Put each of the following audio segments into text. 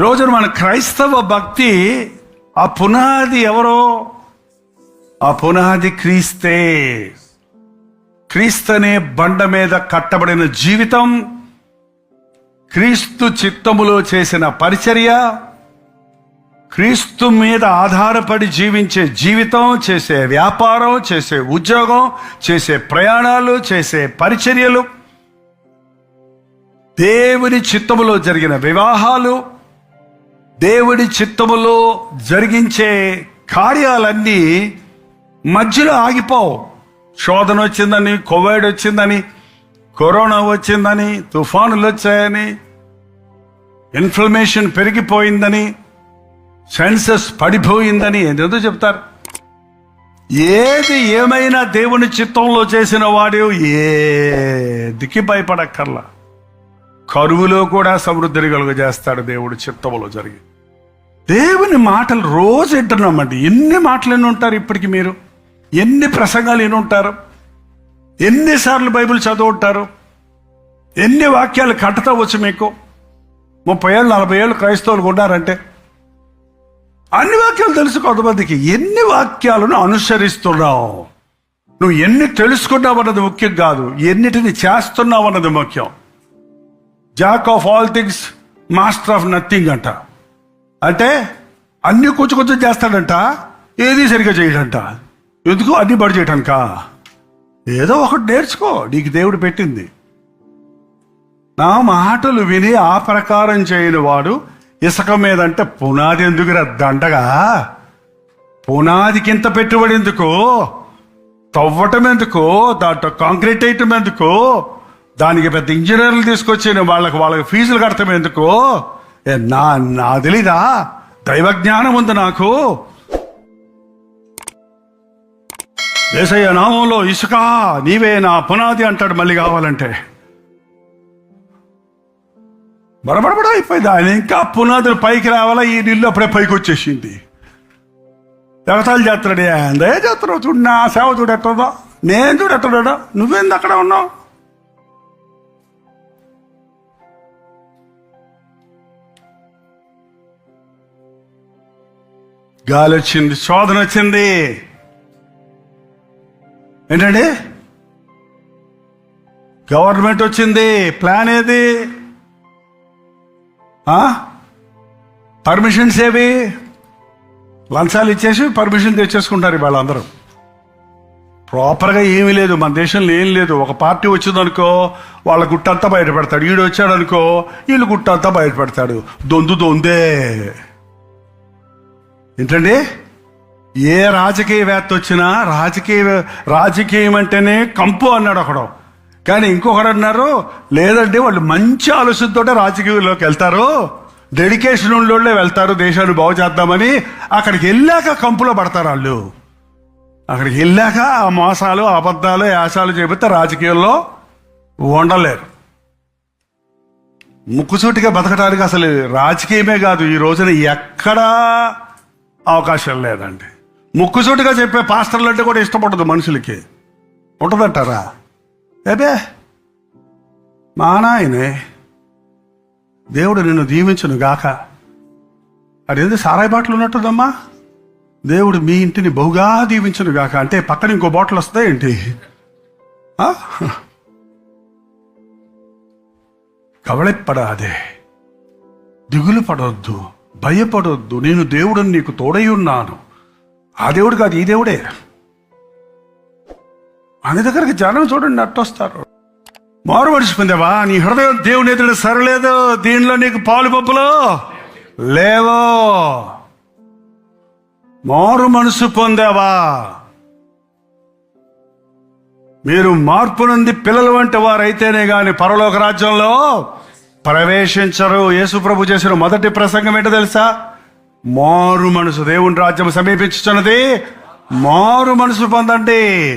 ఈరోజు మన క్రైస్తవ భక్తి ఆ పునాది ఎవరో? ఆ పునాది క్రీస్తే. క్రీస్తనే బండ మీద కట్టబడిన జీవితం క్రీస్తు చిత్తములో చేసిన పరిచర్య క్రీస్తు మీద ఆధారపడి జీవించే జీవితం చేసే వ్యాపారం చేసే ఉద్యోగం చేసే ప్రయాణాలు చేసే పరిచర్యలు దేవుని చిత్తములో జరిగిన వివాహాలు దేవుడి చిత్తములో జరిగించే కార్యాలన్నీ మధ్యలో ఆగిపోవు. శోధన వచ్చిందని కోవిడ్ వచ్చిందని కరోనా వచ్చిందని తుఫానులు వచ్చాయని ఇన్ఫ్లమేషన్ పెరిగిపోయిందని సెన్సస్ పడిపోయిందని ఎందుకు చెప్తారు. ఏది ఏమైనా దేవుని చిత్తంలో చేసిన వాడు ఏదికి దిక్కి భయపడక్కర్లా. కరువులో కూడా సమృద్ధిని కలుగజేస్తాడు దేవుడు చిత్తములో జరిగి దేవుని మాటలు రోజు వింటున్నామండి. ఎన్ని మాటలు ఎన్ని ఉంటారు ఇప్పటికి మీరు? ఎన్ని ప్రసంగాలు ఎన్ని ఉంటారు? ఎన్నిసార్లు బైబిల్ చదువుంటారు? ఎన్ని వాక్యాలు కట్టతా వచ్చు మీకు? ముప్పై ఏళ్ళు నలభై ఏళ్ళు క్రైస్తవులు ఉన్నారంటే. అన్ని వాక్యాలు తెలుసు కొంతమందికి. ఎన్ని వాక్యాలను అనుసరిస్తున్నావు? నువ్వు ఎన్ని తెలుసుకున్నావు అన్నది ముఖ్యం కాదు. ఎన్నిటిని చేస్తున్నావు అన్నది ముఖ్యం. Jack of all things master of nothing అంట. అంటే అన్ని కొంచెం కొంచెం చేస్తాడంట ఏది సరిగ్గా చేయడంట. ఎందుకు? అన్ని బడి చేయటానిక? ఏదో ఒకటి నేర్చుకో నీకు దేవుడు పెట్టింది. నా మాటలు విని ఆ ప్రకారం చేయని వాడు ఇసుక మీద అంటే పునాది ఎందుకు దండగా? పునాదికి ఇంత పెట్టుబడి ఎందుకు? తవ్వటం ఎందుకు? దాంట్లో కాంక్రీట్ వేయటం ఎందుకు? దానికి పెద్ద ఇంజనీర్లు తీసుకొచ్చి వాళ్ళకి వాళ్ళకి ఫీజులు కడతాం ఎందుకు? నా నా తెలీదా? దైవ జ్ఞానం ఉంది నాకు. దేశయ్య నామంలో ఇసుక నీవే నా పునాది అంటాడు మళ్ళీ కావాలంటే. బడబడబడా అయిపోయింది. ఆయన ఇంకా పునాదులు పైకి రావాలా ఈ నీళ్ళు అప్పుడే పైకి వచ్చేసింది. ఎగతాలు చేస్తున్నాడు ఏందే చేస్తున్నావు చూడు నా సేవ చూడు ఎట్టుందో నేను చూడు ఎట్టున్నాడు నువ్వేంది అక్కడ ఉన్నావు? గాలి వచ్చింది శోధన వచ్చింది. ఏంటండి? గవర్నమెంట్ వచ్చింది ప్లాన్ ఏది? పర్మిషన్స్ ఏవి? లంచాలు ఇచ్చేసి పర్మిషన్ తెచ్చేసుకుంటారు ఇవాళ అందరూ. ప్రాపర్గా ఏమీ లేదు మన దేశంలో ఏం లేదు. ఒక పార్టీ వచ్చిందనుకో వాళ్ళ గుట్టంతా బయటపెడతాడు. ఈడు వచ్చాడనుకో వీళ్ళు గుట్టంతా బయటపెడతాడు. దొందు దొందే. ఏంటండి? ఏ రాజకీయవేత్త వచ్చినా రాజకీయ రాజకీయం అంటేనే కంపు అన్నాడు ఒకడు. కానీ ఇంకొకడు అన్నారు లేదంటే వాళ్ళు మంచి ఆలోచనతోటే రాజకీయంలోకి వెళ్తారు. డెడికేషన్ ఉన్నోళ్ళే వెళ్తారు దేశాన్ని బాగు చేద్దామని. అక్కడికి వెళ్ళాక కంపులో పడతారు వాళ్ళు. అక్కడికి వెళ్ళాక ఆ మోసాలు అబద్ధాలు యాసాలు చెబితే రాజకీయాల్లో ఉండలేరు ముక్కుసూటిగా బతకడానికి అసలు రాజకీయమే కాదు ఈ రోజున ఎక్కడా అవకాశం లేదండి. ముక్కుసూటిగా చెప్పే పాస్టర్లు అంటే కూడా ఇష్టపడదు మనుషులకి. ఉంటుందంటారా? ఏబే మా నాయనే దేవుడు నిన్ను దీవించును గాక అదేంది సారాయి బాటలు ఉన్నట్టుందమ్మా? దేవుడు మీ ఇంటిని బహుగా దీవించును గాక అంటే పక్కన ఇంకో బాటిల్ వస్తాయి ఏంటి? ఆ? కవళెప్పడాదే. దిగులు పడవద్దు భయపడొద్దు. నేను దేవుడిని నీకు తోడై ఉన్నాను. ఆ దేవుడు కాదు ఈ దేవుడే. ఆయన దగ్గరికి జనం చూడండి అట్టొస్తారు మారు మనిషి నీ హృదయం దేవుని ఎదురు సరలేదు. దీనిలో నీకు పాలు పప్పులు లేవో. మారు మనసు పొందావా? మీరు మార్పు నుండి పిల్లలు వంటి వారైతేనే గాని పరలోక రాజ్యంలో ప్రవేశించరు. యేసు ప్రభు చేసిన మొదటి ప్రసంగం ఏంటో తెలుసా? మారు మనసు. దేవుని రాజ్యం సమీపించుతున్నది మారు మనసు పొందండి.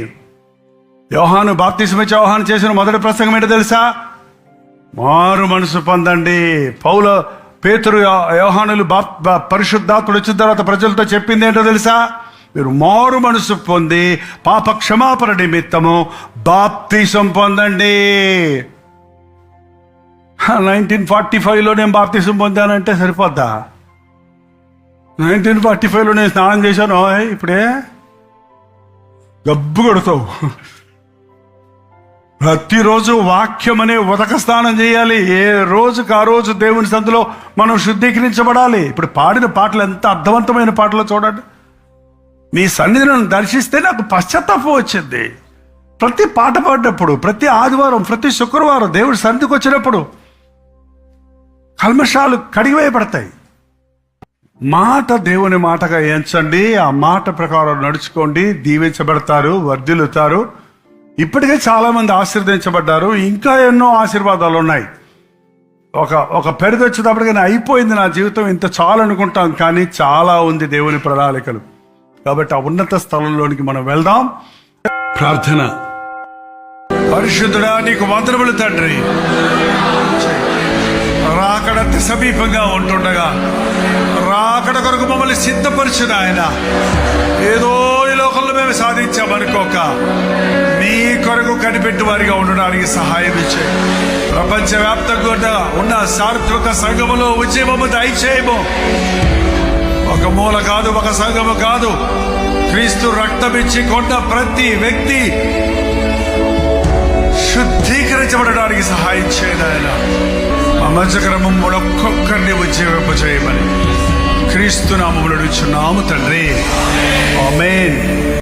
యోహాను బాప్తిస్మిచ్చ యోహాను చేసిన మొదటి ప్రసంగం ఏంటో తెలుసా? మారు మనసు పొందండి. పౌల పేతురు యోహానులు బాప్ బా- పరిశుద్ధాత్ముడు వచ్చిన తర్వాత ప్రజలతో చెప్పింది ఏంటో తెలుసా? మీరు మారు మనసు పొంది పాప క్షమాపణ నిమిత్తము బాప్తిసం పొందండి. నైన్టీన్ ఫార్టీ ఫైవ్లో నేను బాప్తిసం పొందానంటే సరిపోద్దా? నైన్టీన్ ఫార్టీ ఫైవ్లో నేను స్నానం చేశాను ఓయ్, ఇప్పుడే? గబ్బు కొడతావు. ప్రతిరోజు వాక్యం అనే ఉదక స్నానం చేయాలి. ఏ రోజుకి ఆ రోజు దేవుని సందులో మనం శుద్ధీకరించబడాలి. ఇప్పుడు పాడిన పాటలు ఎంత అర్థవంతమైన పాటలో చూడండి. నీ సన్నిధిని దర్శిస్తే నాకు పశ్చాత్తాపం వచ్చింది. ప్రతి పాట పాడినప్పుడు ప్రతి ఆదివారం ప్రతి శుక్రవారం దేవుడి సన్నిధికి వచ్చినప్పుడు కల్మషాలు కడిగివేయబడతాయి. మాట దేవుని మాటగా ఎంచండి ఆ మాట ప్రకారం నడుచుకోండి దీవించబడతారు వర్ధిల్లుతారు. ఇప్పటికే చాలామంది ఆశీర్వదించబడ్డారు ఇంకా ఎన్నో ఆశీర్వాదాలు ఉన్నాయి. ఒక ఒక పెరుగు వచ్చేటప్పటికైనా అయిపోయింది నా జీవితం ఇంత చాలు అనుకుంటాం కానీ చాలా ఉంది దేవుని ప్రణాళికలు. కాబట్టి ఆ ఉన్నత స్థలంలోనికి మనం వెళ్దాం. ప్రార్థన. పరిశుద్ధుడా నీకు వందనములు తండ్రి. రాకడంత సమీపంగా ఉంటుండగా రాకడ కొరకు మమ్మల్ని సిద్ధపరిచిన ఆయన. ఏదో ఈ లోకంలో మేము సాధించామనుకోక నీ కొరకు కనిపెట్టు వారిగా ఉండడానికి సహాయం ఇచ్చే ప్రపంచవ్యాప్తంగా ఉన్న సార్వత్రిక సంఘములో ఉద్యమము దయచేయము. ఒక మూల కాదు ఒక సంఘము కాదు. క్రీస్తు రక్తమిచ్చి కొన్న ప్రతి వ్యక్తి శుద్ధీకరించబడడానికి సహాయం చేయడాయన ఆయన మా మధ్య ఒక్కొక్కరిని ఉద్యోగింప చేయమని. క్రీస్తు నామములు నాము తండ్రి. ఆమేన్.